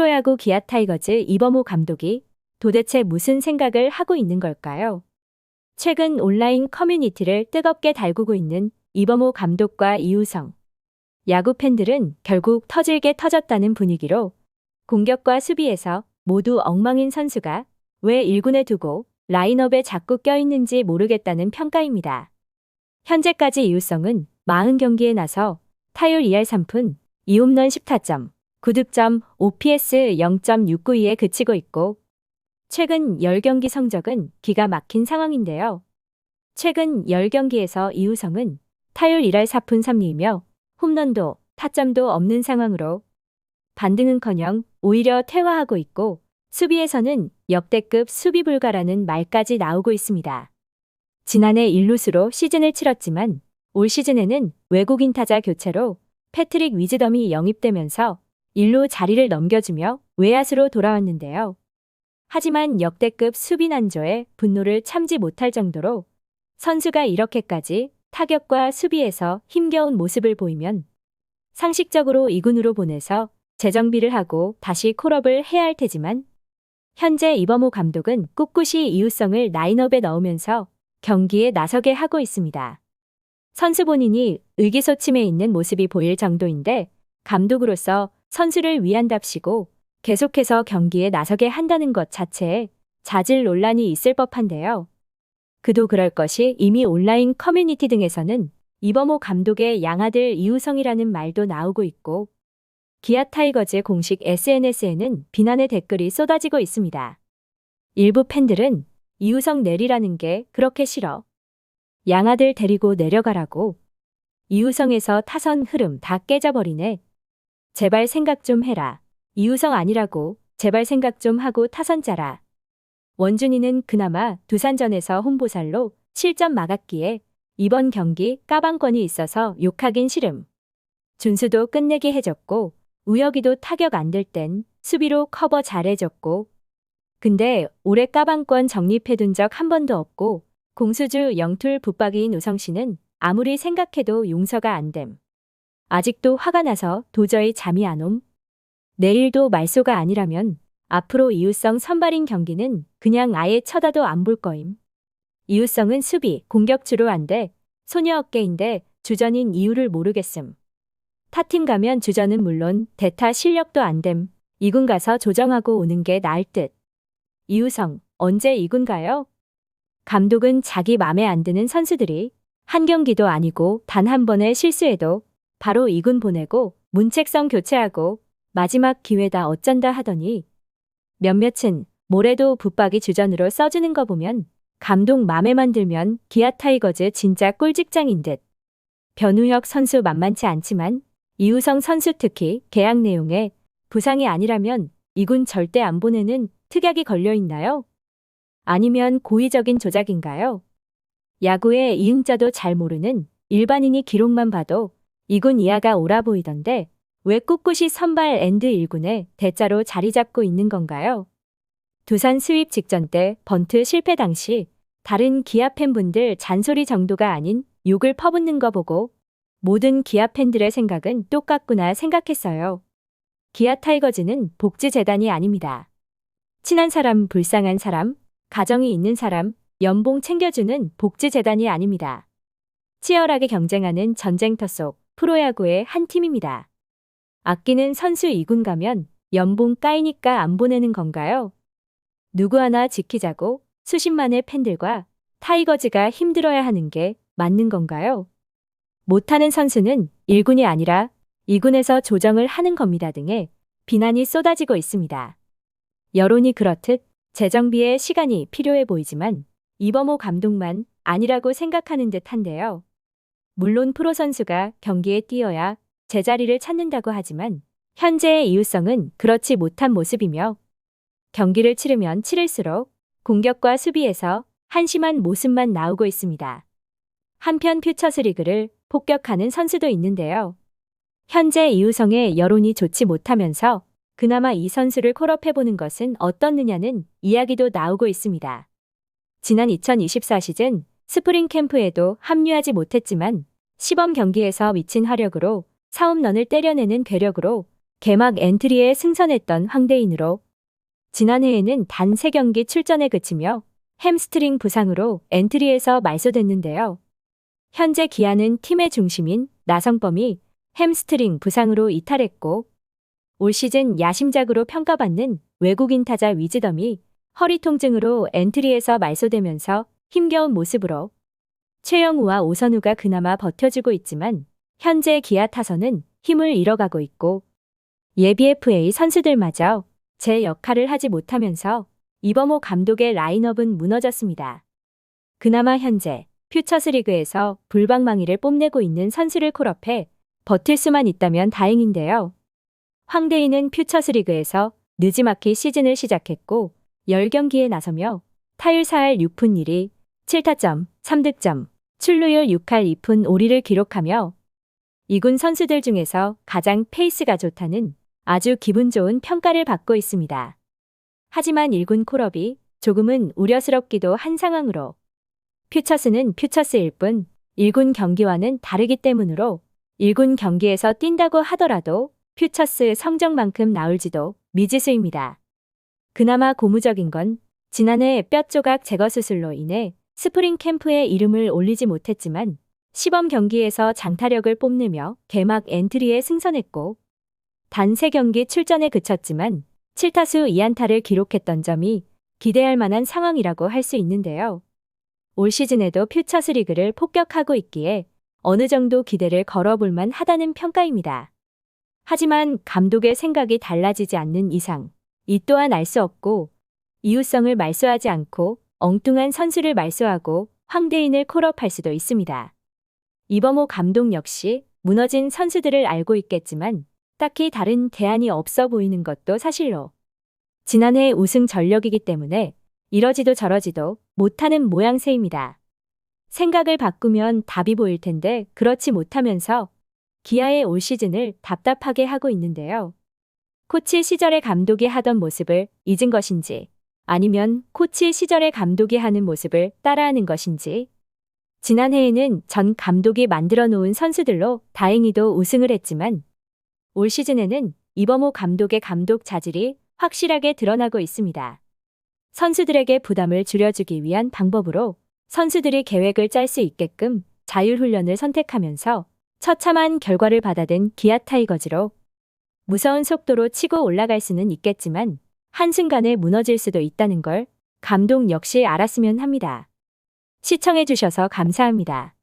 프로야구 기아 타이거즈 이범호 감독이 도대체 무슨 생각을 하고 있는 걸까요? 최근 온라인 커뮤니티를 뜨겁게 달구고 있는 이범호 감독과 이우성. 야구 팬들은 결국 터질게 터졌다는 분위기로 공격과 수비에서 모두 엉망인 선수가 왜 1군에 두고 라인업에 자꾸 껴있는지 모르겠다는 평가입니다. 현재까지 이우성은 40경기에 나서 타율 2할 3푼, 2홈런 10타점, 9득점, OPS 0.692에 그치고 있고 최근 10경기 성적은 기가 막힌 상황인데요. 최근 10경기에서 이우성은 타율 1할 4푼 3리이며 홈런도 타점도 없는 상황으로 반등은커녕 오히려 퇴화하고 있고 수비에서는 역대급 수비 불가라는 말까지 나오고 있습니다. 지난해 일루수로 시즌을 치렀지만 올 시즌에는 외국인 타자 교체로 패트릭 위즈덤이 영입되면서 일루 자리를 넘겨주며 외야수로 돌아왔는데요. 하지만 역대급 수비 난조에 분노를 참지 못할 정도로 선수가 이렇게까지 타격과 수비에서 힘겨운 모습을 보이면 상식적으로 2군으로 보내서 재정비를 하고 다시 콜업을 해야 할 테지만 현재 이범호 감독은 꿋꿋이 이웃성을 라인업에 넣으면서 경기에 나서게 하고 있습니다. 선수 본인이 의기소침해 있는 모습이 보일 정도인데 감독으로서 선수를 위한답시고 계속해서 경기에 나서게 한다는 것 자체에 자질 논란이 있을 법한데요. 그도 그럴 것이 이미 온라인 커뮤니티 등에서는 이범호 감독의 양아들 이우성이라는 말도 나오고 있고 기아 타이거즈 공식 SNS에는 비난의 댓글이 쏟아지고 있습니다. 일부 팬들은 이우성 내리라는 게 그렇게 싫어. 양아들 데리고 내려가라고. 이우성에서 타선 흐름 다 깨져버리네. 제발 생각 좀 해라. 이우성 아니라고 제발 생각 좀 하고 타선 짜라. 원준이는 그나마 두산전에서 홍보살로 실점 막았기에 이번 경기 까방권이 있어서 욕하긴 싫음. 준수도 끝내게 해줬고 우혁이도 타격 안 될 땐 수비로 커버 잘해줬고 근데 올해 까방권 적립해둔 적 한 번도 없고 공수주 영툴 붙박이인 우성 씨는 아무리 생각해도 용서가 안 됨. 아직도 화가 나서 도저히 잠이 안 옴. 내일도 말소가 아니라면 앞으로 이웃성 선발인 경기는 그냥 아예 쳐다도 안 볼 거임. 이웃성은 수비, 공격 주로 안 돼. 소녀 어깨인데 주전인 이유를 모르겠음. 타팀 가면 주전은 물론 대타 실력도 안 됨. 이군 가서 조정하고 오는 게 나을 듯. 이우성, 언제 이군 가요? 감독은 자기 맘에 안 드는 선수들이 한 경기도 아니고 단 한 번의 실수에도 바로 이군 보내고 문책성 교체하고 마지막 기회다 어쩐다 하더니 몇몇은 모레도 붙박이 주전으로 써주는 거 보면 감독 맘에 만 들면 기아 타이거즈 진짜 꿀직장인 듯. 변우혁 선수 만만치 않지만 이우성 선수 특히 계약 내용에 부상이 아니라면 이군 절대 안 보내는 특약이 걸려 있나요? 아니면 고의적인 조작인가요? 야구의 이응자도 잘 모르는 일반인이 기록만 봐도 이군 이하가 오라 보이던데 왜 꿋꿋이 선발 엔드 1군에 대자로 자리 잡고 있는 건가요? 두산 스윕 직전 때 번트 실패 당시 다른 기아 팬분들 잔소리 정도가 아닌 욕을 퍼붓는 거 보고 모든 기아 팬들의 생각은 똑같구나 생각했어요. 기아 타이거즈는 복지재단이 아닙니다. 친한 사람, 불쌍한 사람, 가정이 있는 사람, 연봉 챙겨주는 복지재단이 아닙니다. 치열하게 경쟁하는 전쟁터 속 프로야구의 한 팀입니다. 아끼는 선수 2군 가면 연봉 까이니까 안 보내는 건가요? 누구 하나 지키자고 수십만의 팬들과 타이거즈가 힘들어야 하는 게 맞는 건가요? 못하는 선수는 1군이 아니라 2군에서 조정을 하는 겁니다 등의 비난이 쏟아지고 있습니다. 여론이 그렇듯 재정비에 시간이 필요해 보이지만 이범호 감독만 아니라고 생각하는 듯 한데요. 물론 프로 선수가 경기에 뛰어야 제자리를 찾는다고 하지만 현재의 이웃성은 그렇지 못한 모습이며 경기를 치르면 치를수록 공격과 수비에서 한심한 모습만 나오고 있습니다. 한편 퓨처스 리그를 폭격하는 선수도 있는데요. 현재 이우성의 여론이 좋지 못하면서 그나마 이 선수를 콜업해보는 것은 어떻느냐는 이야기도 나오고 있습니다. 지난 2024 시즌 스프링 캠프에도 합류하지 못했지만 시범 경기에서 미친 화력으로 사홈런을 때려내는 괴력으로 개막 엔트리에 승선했던 황대인으로 지난해에는 단 3경기 출전에 그치며 햄스트링 부상으로 엔트리에서 말소됐는데요. 현재 기아는 팀의 중심인 나성범이 햄스트링 부상으로 이탈했고 올 시즌 야심작으로 평가받는 외국인 타자 위즈덤이 허리 통증으로 엔트리에서 말소되면서 힘겨운 모습으로 최영우와 오선우가 그나마 버텨주고 있지만 현재 기아 타선은 힘을 잃어가고 있고 예비 FA 선수들마저 제 역할을 하지 못하면서 이범호 감독의 라인업은 무너졌습니다. 그나마 현재 퓨처스리그에서 불방망이를 뽐내고 있는 선수를 콜업해 버틸 수만 있다면 다행인데요. 황대인은 퓨처스리그에서 느지막히 시즌을 시작했고 10경기에 나서며 타율 4할 6푼 1리, 7타점, 3득점, 출루율 6할 2푼 5리를 기록하며 이군 선수들 중에서 가장 페이스가 좋다는 아주 기분 좋은 평가를 받고 있습니다. 하지만 1군 콜업이 조금은 우려스럽기도 한 상황으로 퓨처스는 퓨처스일 뿐 1군 경기와는 다르기 때문으로 1군 경기에서 뛴다고 하더라도 퓨처스 성적만큼 나올지도 미지수입니다. 그나마 고무적인 건 지난해 뼈 조각 제거 수술로 인해 스프링 캠프에 이름을 올리지 못했지만 시범 경기에서 장타력을 뽐내며 개막 엔트리에 승선했고 단 3경기 출전에 그쳤지만 7타수 2안타를 기록했던 점이 기대할 만한 상황이라고 할 수 있는데요. 올 시즌에도 퓨처스 리그를 폭격하고 있기에 어느 정도 기대를 걸어볼 만 하다는 평가입니다. 하지만 감독의 생각이 달라지지 않는 이상 이 또한 알 수 없고 이웃성을 말소하지 않고 엉뚱한 선수를 말소하고 황대인을 콜업할 수도 있습니다. 이범호 감독 역시 무너진 선수들을 알고 있겠지만 딱히 다른 대안이 없어 보이는 것도 사실로 지난해 우승 전력이기 때문에 이러지도 저러지도 못하는 모양새입니다. 생각을 바꾸면 답이 보일 텐데 그렇지 못하면서 기아의 올 시즌을 답답하게 하고 있는데요. 코치 시절의 감독이 하던 모습을 잊은 것인지 아니면 코치 시절의 감독이 하는 모습을 따라하는 것인지 지난해에는 전 감독이 만들어 놓은 선수들로 다행히도 우승을 했지만 올 시즌에는 이범호 감독의 감독 자질이 확실하게 드러나고 있습니다. 선수들에게 부담을 줄여주기 위한 방법으로 선수들이 계획을 짤 수 있게끔 자율훈련을 선택하면서 처참한 결과를 받아든 기아 타이거즈로 무서운 속도로 치고 올라갈 수는 있겠지만 한순간에 무너질 수도 있다는 걸 감독 역시 알았으면 합니다. 시청해주셔서 감사합니다.